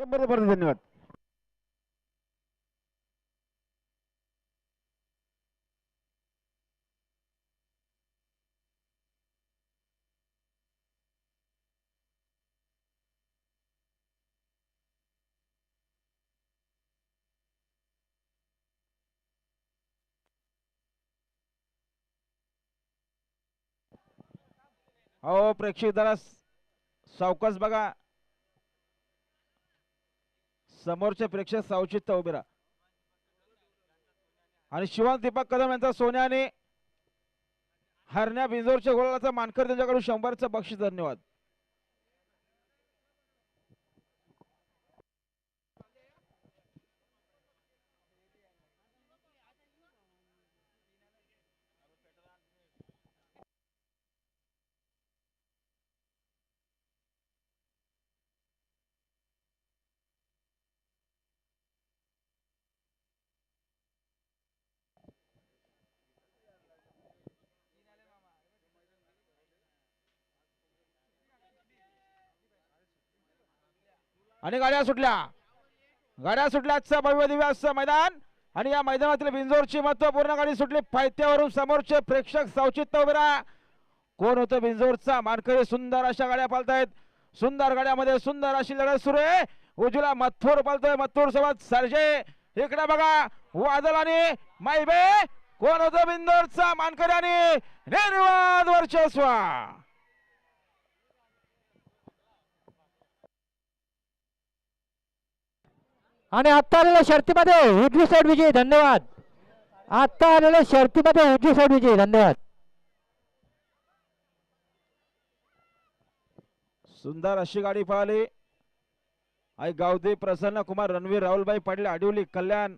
शंभर पर्यंत धन्यवाद. हो प्रेक्षक जरा सावकाश बघा. समोरचे प्रेक्षक सावचित्त उभे राहा. आणि शिवान दीपक कदम यांचा सोन्याने हरण्या बिंजोरच्या गोलाचा मानकर त्यांच्याकडून शंभरचं बक्षीस धन्यवाद. आणि गाड्या सुटल्या. गाड्या सुटल्याचं भव्य दिव्याचं मैदान. आणि या मैदानातील बिंजोरची महत्त्वपूर्ण गाडी सुटली. पायथ्यावरून समोरचे प्रेक्षक सावचित्त उभे राहा. कोण होतं बिंजोरचा? मानकरी सुंदर अशा गाड्या पालतायत. सुंदर गाड्यामध्ये सुंदर अशी लढत सुरू आहे. उजूला मथुर पालतोय. मथुर सोबत सरजे. इकडे बघा. वादल आणि माईबे कोण होतं बिंजोरचा? मानकरी आणि निर्वाद वर्चस्वा. आणि आत्ता आलेल्या शर्तीमध्ये उजवी साईड विजयी धन्यवाद. आत्ता आलेल्या शर्तीमध्ये उजवी साईड विजयी धन्यवाद. सुंदर अशी गाडी पळाली. आई गावदे प्रसन्न कुमार रणवीर राहुलबाई पाटील आडिवली कल्याण.